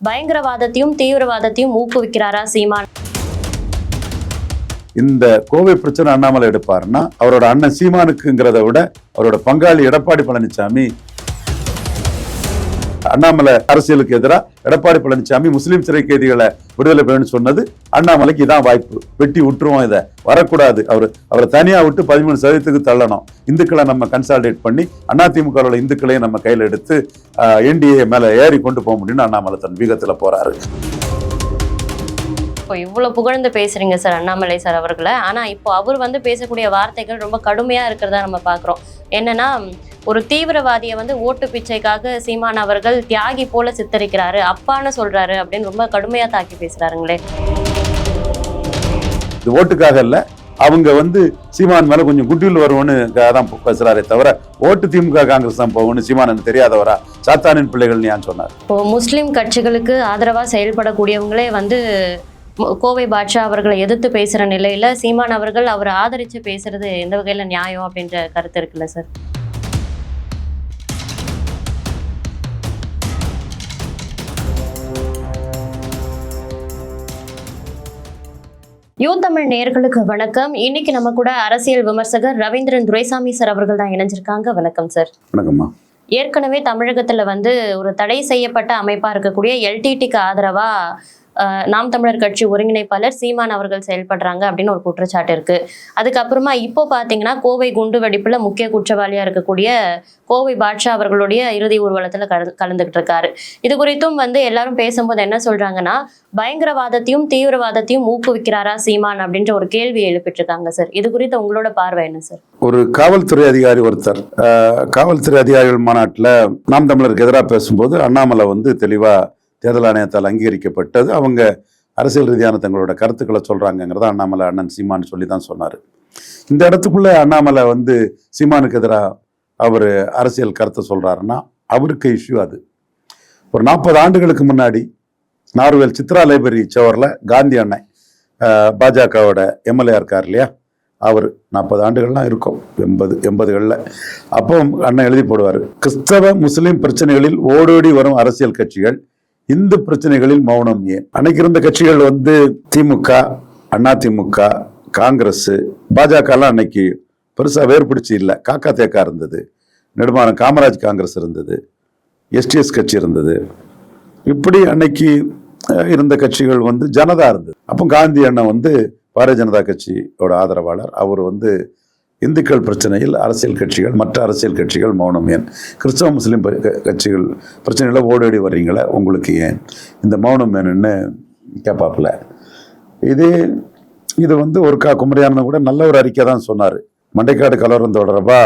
பயங்கரவாதத்தையும் தீவிரவாதத்தையும் ஊக்குவிக்கிறாரா சீமான்? இந்த கோவை பிரச்சனை அண்ணாமலை எடுப்பாருன்னா அவரோட அண்ணன் சீமானுக்குங்கிறத விட அவரோட பங்காளி எடப்பாடி பழனிசாமி அண்ணாமலை அரசியலுக்கு எதிராக எடப்பாடி பழனிசாமி முஸ்லீம் சிறை கைதிகளை விடுதலை பண்ணு சொன்னது அண்ணாமலைக்கு இதான் வாய்ப்பு. வெட்டி விட்டுருவோம் இதை. வரக்கூடாது. அவர் அவரை தனியா விட்டு பதிமூணு சதவீதத்துக்கு தள்ளணும். இந்துக்களை நம்ம கன்சால்டேட் பண்ணி அதிமுக உள்ள இந்துக்களையும் நம்ம கையில் எடுத்து என்டிஏ மேல ஏறி கொண்டு போக முடியும்னு அண்ணாமலை தன் வீகத்துல போறாரு. இப்போ இவ்வளவு புகழ்ந்து பேசுறீங்க சார் அண்ணாமலை சார் அவர்களை. ஆனா இப்போ அவர் வந்து பேசக்கூடிய வார்த்தைகள் ரொம்ப கடுமையா இருக்கிறதா நம்ம பாக்குறோம். என்னன்னா ஒரு தீவிரவாதியை வந்து ஓட்டு பிச்சைக்காக சீமான் அவர்கள் தியாகி போல சித்தரிக்கிறாரு. அப்பான்னு சொல்றாரு அப்படின்னு ரொம்ப கடுமையா தாக்கி பேசுறாருங்களே. இது ஓட்டுக்காக இல்ல அவங்க வந்து சீமான் மேல கொஞ்சம் குட்டியில் வருவோன்னு தான் பேசுறாரே தவிர ஓட்டு திமுக காங்கிரஸ் தான் போகணும்னு சீமான் தெரியாதவரா? சாத்தானின் பிள்ளைகள் ஏன் சொன்னார். இப்போ முஸ்லிம் கட்சிகளுக்கு ஆதரவா செயல்படக்கூடியவங்களே வந்து கோவை பாட்ஷா அவர்களை எதிர்த்து பேசுற நிலையில சீமான் அவர்கள் அவரை ஆதரிச்சு பேசுறது எந்த வகையில நியாயம் அப்படின்ற கருத்து இருக்குல்ல சார்? யூ தமிழ் நேயர்களுக்கு வணக்கம். இன்னைக்கு நம்ம கூட அரசியல் விமர்சகர் ரவீந்திரன் துரைசாமி சார் அவர்கள் தான் இணைஞ்சிருக்காங்க. வணக்கம் சார். வணக்கம்மா. ஏற்கனவே தமிழகத்துல வந்து ஒரு தடை செய்யப்பட்ட அமைப்பா இருக்கக்கூடிய எல்டிடிக்கு ஆதரவா நாம் தமிழர் கட்சி ஒருங்கிணைப்பாளர் சீமான் அவர்கள் செயல்படுறாங்க அப்படின்னு ஒரு குற்றச்சாட்டு இருக்கு. அதுக்கப்புறமா இப்போ பாத்தீங்கன்னா கோவை குண்டு வெடிப்புல முக்கிய குற்றவாளியா இருக்கக்கூடிய கோவை பாட்ஷா அவர்களுடைய இறுதி ஊர்வலத்துல கலந்துகிட்டு இருக்காரு. இது குறித்தும் வந்து எல்லாரும் பேசும்போது என்ன சொல்றாங்கன்னா பயங்கரவாதத்தையும் தீவிரவாதத்தையும் ஊக்குவிக்கிறாரா சீமான் அப்படின்ற ஒரு கேள்வி எழுப்பிட்டு இருக்காங்க சார். இது குறித்து உங்களோட பார்வை என்ன சார்? ஒரு காவல்துறை அதிகாரி ஒருத்தர் காவல்துறை அதிகாரிகள் மாநாட்டில் நாம் தமிழருக்கு எதிராக பேசும்போது அண்ணாமலை வந்து தெளிவா தேர்தல் ஆணையத்தால் அங்கீகரிக்கப்பட்டது. அவங்க அரசியல் ரீதியான தங்களோட கருத்துக்களை சொல்றாங்கங்கிறத அண்ணாமலை அண்ணன் சீமான் சொல்லி தான் சொன்னார். இந்த இடத்துக்குள்ளே அண்ணாமலை வந்து சீமானுக்கு எதிராக அவர் அரசியல் கருத்தை சொல்கிறாருன்னா அவருக்கு இஷ்யூ அது. ஒரு நாற்பது ஆண்டுகளுக்கு முன்னாடி நார்வேல் சித்ரா லைப்ரரி சவரில் காந்தி அண்ணன் பாஜகவோட எம்எல்ஏ இருக்கார் இல்லையா? அவர் நாற்பது ஆண்டுகள்லாம் இருக்கும். எண்பது எண்பதுகளில். அப்போ அண்ணன் எழுதி போடுவார் கிறிஸ்தவ முஸ்லீம் பிரச்சனைகளில் ஓடோடி வரும் அரசியல் கட்சிகள் இந்து பிரச்சனைகளில் மௌனம் ஏன்? அன்னைக்கு இருந்த கட்சிகள் வந்து திமுக அண்ணா திமுக காங்கிரஸ் பாஜகலாம் அன்னைக்கு பெருசாக வேறுபிடிச்சு இல்லை. காக்கா தேக்கா இருந்தது. நெடுமாறன் காமராஜ் காங்கிரஸ் இருந்தது. எஸ்டிஎஸ் கட்சி இருந்தது. இப்படி அன்னைக்கு இருந்த கட்சிகள் வந்து ஜனதா இருந்தது. அப்போ காந்தி அண்ணன் வந்து பாரதிய ஜனதா கட்சியோட ஆதரவாளர். அவர் வந்து இந்துக்கள் பிரச்சனையில் அரசியல் கட்சிகள் மற்ற அரசியல் கட்சிகள் மௌனம் ஏன்? கிறிஸ்தவ முஸ்லீம் கட்சிகள் பிரச்சனையில் ஓடோடி வர்றீங்களே? உங்களுக்கு ஏன்? இந்த மௌனம் ஏன்னு கேட்பாப்புல இது இது வந்து ஒரு கா குமரியான கூட நல்ல ஒரு அறிக்கை தான் சொன்னார். மண்டைக்காடு கலவரம் தொடர்பா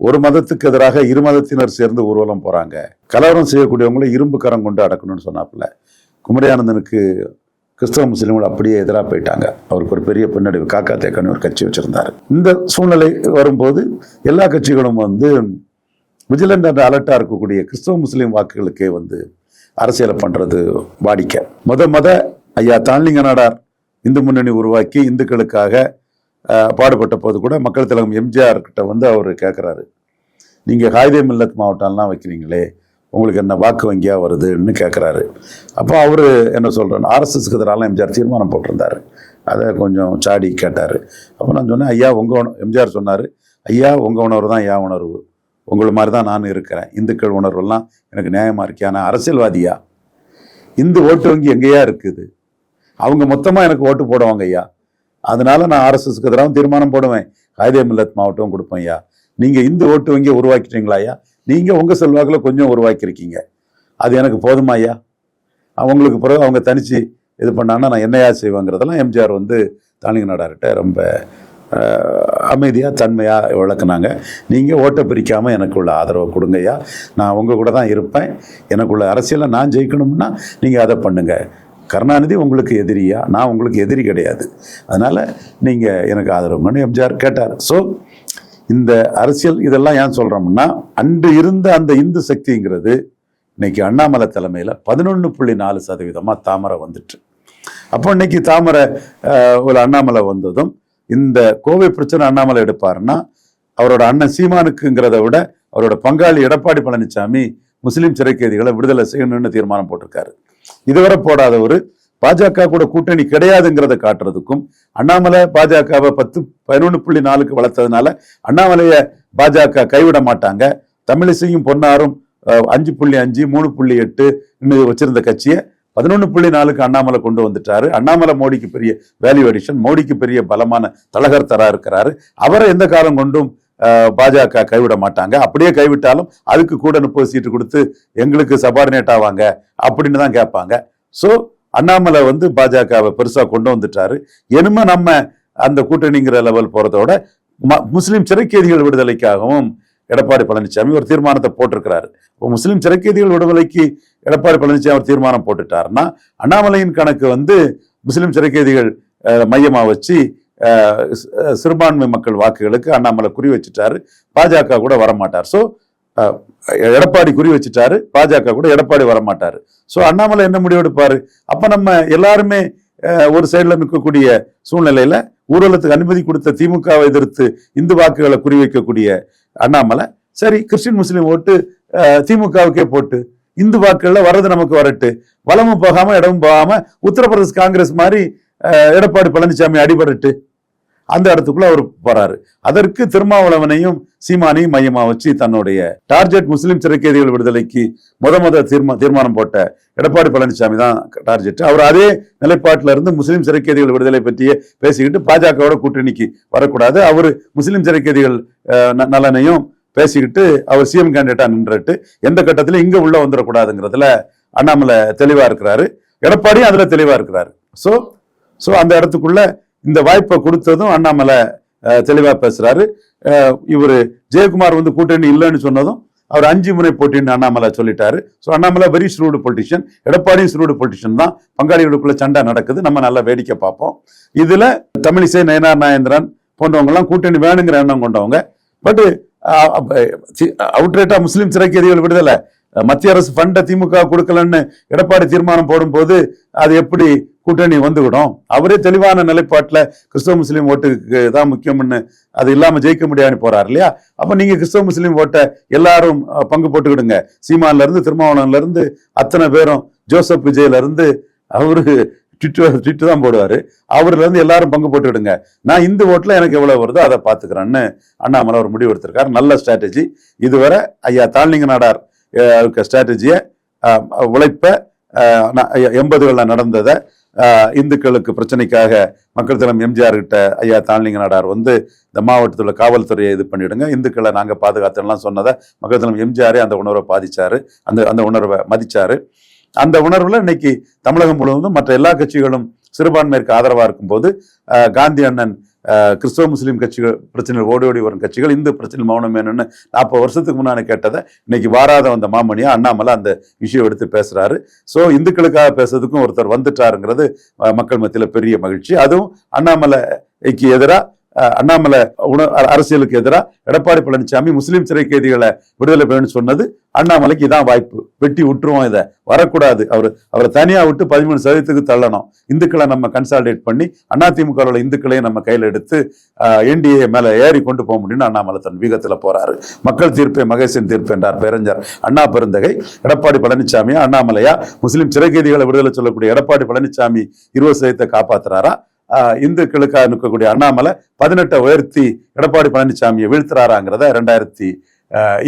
ஒரு மதத்துக்கு எதிராக இரு மதத்தினர் சேர்ந்து ஊர்வலம் போகிறாங்க கலவரம் செய்யக்கூடியவங்களை இரும்பு கரம் கொண்டு அடக்கணும்னு சொன்னாப்புல. குமரியானந்தனுக்கு கிறிஸ்தவ முஸ்லீம்கள் அப்படியே எதிராக போயிட்டாங்க. அவருக்கு ஒரு பெரிய பின்னடைவு. காக்கா தேக்கன்னு ஒரு கட்சி வச்சுருந்தார். இந்த சூழ்நிலை வரும்போது எல்லா கட்சிகளும் வந்து விஜிலண்ட் என்ற அலர்ட்டாக இருக்கக்கூடிய கிறிஸ்தவ முஸ்லீம் வாக்குகளுக்கே வந்து அரசியலை பண்ணுறது வாடிக்கை. மொத மத ஐயா தாழ்லிங்க நாடார் இந்து முன்னணி உருவாக்கி இந்துக்களுக்காக பாடுபட்ட போது கூட மக்கள் தலைவர் எம்ஜிஆர் கிட்ட வந்து அவர் கேட்குறாரு நீங்கள் ஹாய்தே மில்லத் மாவட்டம்லாம் வைக்கிறீங்களே உங்களுக்கு என்ன வாக்கு வங்கியாக வருதுன்னு கேட்குறாரு அப்போ அவர் என்ன சொல்கிறேன் ஆர்எஸ்எஸ்க்கு எதிராலாம் எம்ஜிஆர் தீர்மானம் போட்டிருந்தாரு. அதை கொஞ்சம் சாடி கேட்டார். அப்போ நான் சொன்னேன் ஐயா உங்க எம்ஜிஆர் சொன்னார் ஐயா உங்க உணர்வு தான் ஐயா உணர்வு. உங்களை மாதிரி தான் நான் இருக்கிறேன். இந்துக்கள் உணர்வெல்லாம் எனக்கு நியாயமாக இருக்கு. ஆனால் அரசியல்வாதியா? இந்து ஓட்டு வங்கி எங்கேயா இருக்குது? அவங்க மொத்தமாக எனக்கு ஓட்டு போடுவாங்க ஐயா. அதனால நான் ஆர்எஸ்எஸ்க்கு எதிராகவும் தீர்மானம் போடுவேன். காயதே மில்லத் மாவட்டம் கொடுப்பேன் ஐயா. நீங்கள் இந்து ஓட்டு வங்கியை உருவாக்கிட்டீங்களா ஐயா? நீங்கள் உங்கள் செல்வாக்கில் கொஞ்சம் உருவாக்கியிருக்கீங்க. அது எனக்கு போதுமா ஐயா? அவங்களுக்கு பிறகு அவங்க தனித்து இது பண்ணாங்கன்னா நான் என்னையா செய்வேங்கிறதெல்லாம் எம்ஜிஆர் வந்து தானிங்க நாடார்கிட்ட ரொம்ப அமைதியாக தன்மையாக விளக்குனாங்க. நீங்கள் ஓட்டை பிரிக்காமல் எனக்குள்ள ஆதரவை கொடுங்கய்யா நான் உங்கள் கூட தான் இருப்பேன். எனக்குள்ள அரசியலை நான் ஜெயிக்கணும்னா நீங்கள் அதை பண்ணுங்கள் கருணாநிதி உங்களுக்கு எதிரியா நான் உங்களுக்கு எதிரி கிடையாது. அதனால் நீங்கள் எனக்கு ஆதரவு ஆதரவுங்கன்னு எம்ஜிஆர் கேட்டார். ஸோ இந்த அரசியல் இதெல்லாம் ஏன் சொல்கிறோம்னா அன்று இருந்த அந்த இந்து சக்திங்கிறது இன்னைக்கு அண்ணாமலை தலைமையில் பதினொன்று புள்ளி நாலு சதவீதமாக தாமரை வந்துட்டு. அப்போ இன்னைக்கு தாமரை ஒரு அண்ணாமலை வந்ததும் இந்த கோவை பிரச்சனை அண்ணாமலை எடுப்பாருன்னா அவரோட அண்ணன் சீமானுக்குங்கிறத விட அவரோட பங்காளி எடப்பாடி பழனிசாமி முஸ்லீம் சிறை கைதிகளை விடுதலை செய்யணும்னு தீர்மானம் போட்டிருக்காரு. இதுவரை போடாத ஒரு பாஜக கூட கூட்டணி கிடையாதுங்கிறத காட்டுறதுக்கும் அண்ணாமலை பாஜகவை பத்து பதினொன்று புள்ளி நாலுக்கு வளர்த்ததுனால அண்ணாமலையை பாஜக கைவிட மாட்டாங்க. தமிழிசையும் பொன்னாரும் அஞ்சு புள்ளி அஞ்சு மூணு புள்ளி எட்டு வச்சிருந்த கட்சியை பதினொன்று புள்ளி நாலுக்கு அண்ணாமலை கொண்டு வந்துட்டாரு. அண்ணாமலை மோடிக்கு பெரிய வேல்யூ அடிஷன் மோடிக்கு பெரிய பலமான தலகர்த்தரா இருக்கிறாரு. அவரை எந்த காலம் கொண்டும் பாஜக கைவிட மாட்டாங்க. அப்படியே கைவிட்டாலும் அதுக்கு கூட முப்பது சீட்டு கொடுத்து எங்களுக்கு சபார்டினேட் ஆவாங்க அப்படின்னு தான் கேட்பாங்க. ஸோ அண்ணாமலை வந்து பாஜகவை பெருசாக கொண்டு வந்துட்டாரு. என்னமோ நம்ம அந்த கூட்டணிங்கிற லெவல் போறதோட ம- முஸ்லிம் சிறைக்கைதிகள் விடுதலைக்காகவும் எடப்பாடி பழனிசாமி ஒரு தீர்மானத்தை போட்டிருக்கிறாரு. இப்போ முஸ்லீம் சிறைக்கைதிகள் விடுதலைக்கு எடப்பாடி பழனிசாமி ஒரு தீர்மானம் போட்டுட்டாருன்னா அண்ணாமலையின் கணக்கு வந்து முஸ்லீம் சிறைக்கைதிகள் மையமாக வச்சு சிறுபான்மை மக்கள் வாக்குகளுக்கு அண்ணாமலை குறி வச்சுட்டாரு. பாஜக கூட வரமாட்டார். ஸோ எடப்பாடி குறி வச்சுட்டாரு. பாஜக கூட எடப்பாடி வரமாட்டார். ஸோ அண்ணாமலை என்ன முடிவெடுப்பார்? அப்போ நம்ம எல்லாருமே ஒரு சைடில் நிற்கக்கூடிய சூழ்நிலையில் ஊர்வலத்துக்கு அனுமதி கொடுத்த திமுகவை எதிர்த்து இந்து வாக்குகளை குறிவைக்கக்கூடிய அண்ணாமலை சரி கிறிஸ்டின் முஸ்லீம் ஓட்டு திமுகவுக்கே போட்டு இந்து வாக்குகள்ல வர்றது நமக்கு வரட்டு. வலமும் போகாம இடமும் போகாம உத்தரப்பிரதேஷ் காங்கிரஸ் மாதிரி எடப்பாடி பழனிசாமி அடிபடட்டு. அந்த இடத்துக்குள்ள அவர் போறாரு. அதற்கு திருமாவளவனையும் சீமானையும் மையமா வச்சு தன்னுடைய டார்கெட் முஸ்லிம் சிறைக்கைதிகள் விடுதலைக்கு முத முத தீர்மா தீர்மானம் போட்ட எடப்பாடி பழனிசாமி தான் டார்கெட் அவர் அதே நிலைப்பாட்டில இருந்து முஸ்லிம் சிறைக்கைதிகள் விடுதலை பற்றியே பேசிக்கிட்டு பாஜகவோட கூட்டணிக்கு வரக்கூடாது. அவர் முஸ்லிம் சிறைக்கைதிகள் நலனையும் பேசிக்கிட்டு அவர் சிஎம் கேண்டிடேட்டா நின்றுட்டு எந்த கட்டத்திலும் இங்க உள்ள வந்துடக்கூடாதுங்கிறதுல அண்ணாமலை தெளிவா இருக்கிறாரு. எடப்பாடியும் அதுல தெளிவா இருக்கிறாரு. ஸோ ஸோ அந்த இடத்துக்குள்ள இந்த வாய்ப்பை கொடுத்ததும் அண்ணாமலை தெளிவாக பேசுகிறாரு பேசுறாரு. ஜெயக்குமார் வந்து கூட்டணி இல்லைன்னு சொன்னதும் அவர் அஞ்சு முறை போட்டின்னு அண்ணாமலை சொல்லிட்டாரு. So Annamalai very shrewd politician எடப்பாடியும் shrewd politician தான். பங்காளிகளுக்குள்ள சண்டை நடக்குது. நம்ம நல்லா வேடிக்கை பார்ப்போம். இதுல தமிழிசை நயனார் நாயந்திரன் போன்றவங்கலாம் கூட்டணி வேணுங்கிற எண்ணம் கொண்டவங்க. பட் அவுட்ரேட்டா முஸ்லீம் சிறைக்கேதிகள் விடுதலை. மத்திய அரசு ஃபண்டை திமுக கொடுக்கலன்னு எடப்பாடி தீர்மானம் போடும்போது அது எப்படி கூட்டணி வந்துவிடும்? அவரே தெளிவான நிலைப்பாட்டில் கிறிஸ்தவ முஸ்லீம் ஓட்டுக்கு தான் முக்கியம்னு அது இல்லாமல் ஜெயிக்க முடியாதுன்னு போறாரு இல்லையா? அப்போ நீங்கள் கிறிஸ்தவ முஸ்லீம் ஓட்டை எல்லாரும் பங்கு போட்டுக்கிடுங்க. சீமான்லேருந்து திருமாவளம்லேருந்து அத்தனை பேரும் ஜோசப் விஜய்ல அவருக்கு அவரு ட்விட்டு ட்விட்டு தான் போடுவார். அவர்லேருந்து எல்லாரும் பங்கு போட்டுக்கிடுங்க. நான் இந்த ஓட்டில் எனக்கு எவ்வளோ வருதோ அதை பார்த்துக்கிறேன்னு அண்ணாமலை ஒரு முடிவு எடுத்திருக்காரு. நல்ல ஸ்ட்ராட்டஜி இதுவரை ஐயா தாழ்லிங்க நாடார் ஸ்ட்ராட்டஜியை உழைப்ப எண்பதுகளில் நடந்ததை இந்துக்களுக்கு பிரச்சனைக்காக மக்கள் தளம் எம்ஜிஆர் கிட்ட ஐயா தாழ்லிங்க நாடார் வந்து இந்த மாவட்டத்தில் உள்ள காவல்துறையை இது பண்ணிவிடுங்க இந்துக்களை நாங்கள் பாதுகாத்தோம்லாம் சொன்னதை மக்கள் தளம் எம்ஜிஆரே அந்த உணர்வை பாதிச்சார். அந்த அந்த உணர்வை மதித்தார் அந்த உணர்வில் இன்னைக்கு தமிழகம் முழுவதும் மற்ற எல்லா கட்சிகளும் சிறுபான்மையிற்கு ஆதரவாக இருக்கும்போது காந்தி அண்ணன் கிறிஸ்தவ முஸ்லீம் கட்சிகள் பிரச்சனைகள் ஓடி ஓடி வரும் கட்சிகள் இந்து பிரச்சனை மௌனம் வேணும்னு நாற்பது வருஷத்துக்கு முன்னாடி கேட்டதை இன்னைக்கு வாராத வந்த மாமணியா அண்ணாமலை அந்த விஷயம் எடுத்து பேசுறாரு. ஸோ இந்துக்களுக்காக பேசுறதுக்கும் ஒருத்தர் வந்துட்டாருங்கிறது மக்கள் மத்தியில் பெரிய மகிழ்ச்சி. அதுவும் அண்ணாமலைக்கு எதிராக அண்ணாமலை உண அரசியலுக்கு எதிராக எடப்பாடி பழனிசாமி முஸ்லீம் சிறை கைதிகளை விடுதலை பண்ணு சொன்னது அண்ணாமலைக்கு இதான் வாய்ப்பு. வெட்டி விட்டுருவோம் இதை. வரக்கூடாது. அவர் அவரை தனியா விட்டு பதிமூணு சதவீதத்துக்கு தள்ளணும். இந்துக்களை நம்ம கன்சாலிடேட் பண்ணி அதிமுக உள்ள இந்துக்களையும் நம்ம கையில் எடுத்து என்டிஏ மேல ஏறி கொண்டு போக முடியும்னு அண்ணாமலை தன் வீகத்துல போறாரு. மக்கள் தீர்ப்பே மகேசன் தீர்ப்பு என்றார் பேரஞ்சர் அண்ணா பெருந்தகை. எடப்பாடி பழனிசாமி அண்ணாமலையா முஸ்லீம் சிறை கைதிகளை விடுதலை சொல்லக்கூடிய எடப்பாடி பழனிசாமி இருபது சதவீதத்தை காப்பாத்துறாரா? இந்துக்களுக்காக நிற்கக்கூடிய அண்ணாமலை பதினெட்டை உயர்த்தி எடப்பாடி பழனிசாமியை வீழ்த்துறாராங்கிறத ரெண்டாயிரத்தி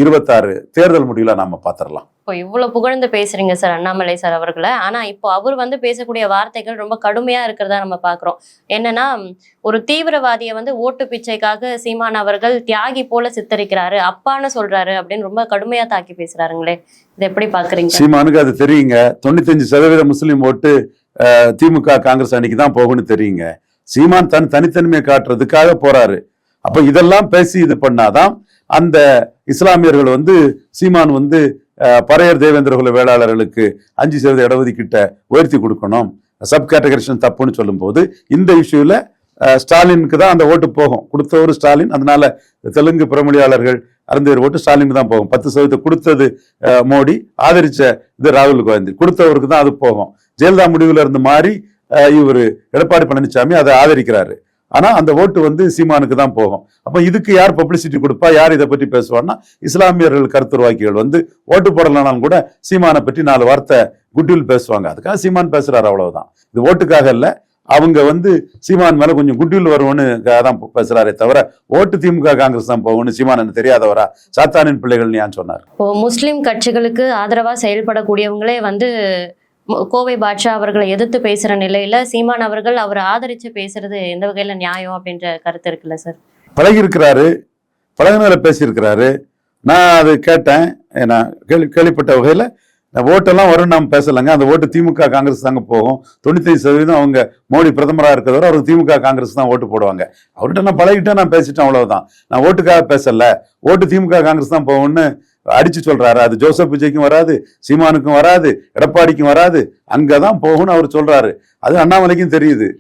இருபத்தாறு தேர்தல் முடிவுல நாம பாத்திரலாம். இப்போ இவ்வளவு புகழ்ந்து பேசுறீங்க சார் அண்ணாமலை சார் அவர்களை. ஆனா இப்போ அவர் வந்து பேசக்கூடிய வார்த்தைகள் ரொம்ப கடுமையா இருக்கிறதா நம்ம பாக்குறோம். என்னன்னா ஒரு தீவிரவாதியை வந்து ஓட்டு பிச்சைக்காக சீமான் அவர்கள் தியாகி போல சித்தரிக்கிறாரு அப்பான்னு சொல்றாரு அப்படின்னு ரொம்ப கடுமையா தாக்கி பேசுறாருங்களே. இதை எப்படி பாக்குறீங்க? சீமானுக்கு அது தெரியுங்க. தொண்ணூத்தஞ்சு சதவீத முஸ்லீம் ஓட்டு திமுக காங்கிரஸ் அன்னைக்கு தான் போகும்னு தெரியுங்க. சீமான் தன் தனித்தன்மையை காட்டுறதுக்காக போறாரு. அப்ப இதெல்லாம் பேசி இது பண்ணாதான் அந்த இஸ்லாமியர்கள் வந்து சீமான் வந்து பறையர் தேவேந்திரகுல வேளாளர்களுக்கு அஞ்சு சதவீத இடஒதுக்கீட்ட உயர்த்தி கொடுக்கணும். சப் கேட்டகரிஷன் தப்புன்னு சொல்லும்போது இந்த இஷ்யூல ஸ்டாலினுக்கு தான் அந்த ஓட்டு போகும். கொடுத்தவர் ஸ்டாலின் அதனால தெலுங்கு பிரமொழியாளர்கள் அருந்தவர் ஓட்டு ஸ்டாலினுக்கு தான் போகும். பத்து சதவீதம் கொடுத்தது மோடி ஆதரிச்ச இது ராகுல் காந்தி. கொடுத்தவருக்கு தான் அது போகும். ஜெயலலிதா முடிவுல இருந்து மாறி இவர் எடப்பாடி பழனிசாமி அதை ஆதரிக்கிறாரு. ஆனா அந்த ஓட்டு வந்து சீமானுக்கு தான் போகும். அப்ப இதுக்கு யார் பப்ளிசிட்டி கொடுப்பா? யார் இதை பற்றி பேசுவான்னா இஸ்லாமியர்கள் கருத்துருவாக்கிகள் வந்து ஓட்டு போடலனாலும் கூட சீமானை பற்றி நாலு வார்த்தை குட்வில் பேசுவாங்க. அதுக்காக சீமான் பேசுறாரு அவ்வளவுதான். இது ஓட்டுக்காக இல்ல அவங்க வந்து சீமான் மேல கொஞ்சம் குட்வில் வருவோன்னு தான் பேசுறாரே தவிர ஓட்டு திமுக காங்கிரஸ் தான் போகும்னு சீமான் தெரியாதவரா? சாத்தானின் பிள்ளைகள் ஏன் சொன்னார். இப்போ முஸ்லிம் கட்சிகளுக்கு ஆதரவா செயல்படக்கூடியவங்களே வந்து கோவை பாட்ஷா அவர்களை எதிர்த்து பேசுற நிலையில சீமான் அவர்கள் அவரை ஆதரிச்சு பேசுறது எந்த வகையில நியாயம் அப்படின்ற கருத்து இருக்குல்ல சார்? பழகி இருக்கிறாரு பழகினதுல பேசியிருக்கிறாரு. நான் அது கேட்டேன். நான் கேள்வி கேள்விப்பட்ட வகையில் ஓட்டெல்லாம் வரும் நாம் பேசலைங்க. அந்த ஓட்டு திமுக காங்கிரஸ் தாங்க போகும். தொண்ணூத்தஞ்சு சதவீதம் அவங்க மோடி பிரதமராக இருக்கிறவரை அவருக்கு திமுக காங்கிரஸ் தான் ஓட்டு போடுவாங்க. அவர்கிட்ட நான் பழகிட்டேன் நான் பேசிட்டேன் அவ்வளவுதான். நான் ஓட்டுக்காக பேசல. ஓட்டு திமுக காங்கிரஸ் தான் போகும்னு அடிச்சு சொல்றாரு. அது ஜோசப் விஜய்க்கும் வராது சீமானுக்கும் வராது எடப்பாடிக்கும் வராது. அங்கதான் போகும்னு அவர் சொல்றாரு. அது அண்ணாமலைக்கும் தெரியுது.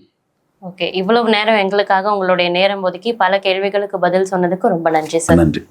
ஓகே இவ்வளவு நேரம் எங்களுக்காக உங்களுடைய நேரம் ஒதுக்கி பல கேள்விகளுக்கு பதில் சொன்னதுக்கு ரொம்ப நன்றி சார். நன்றி.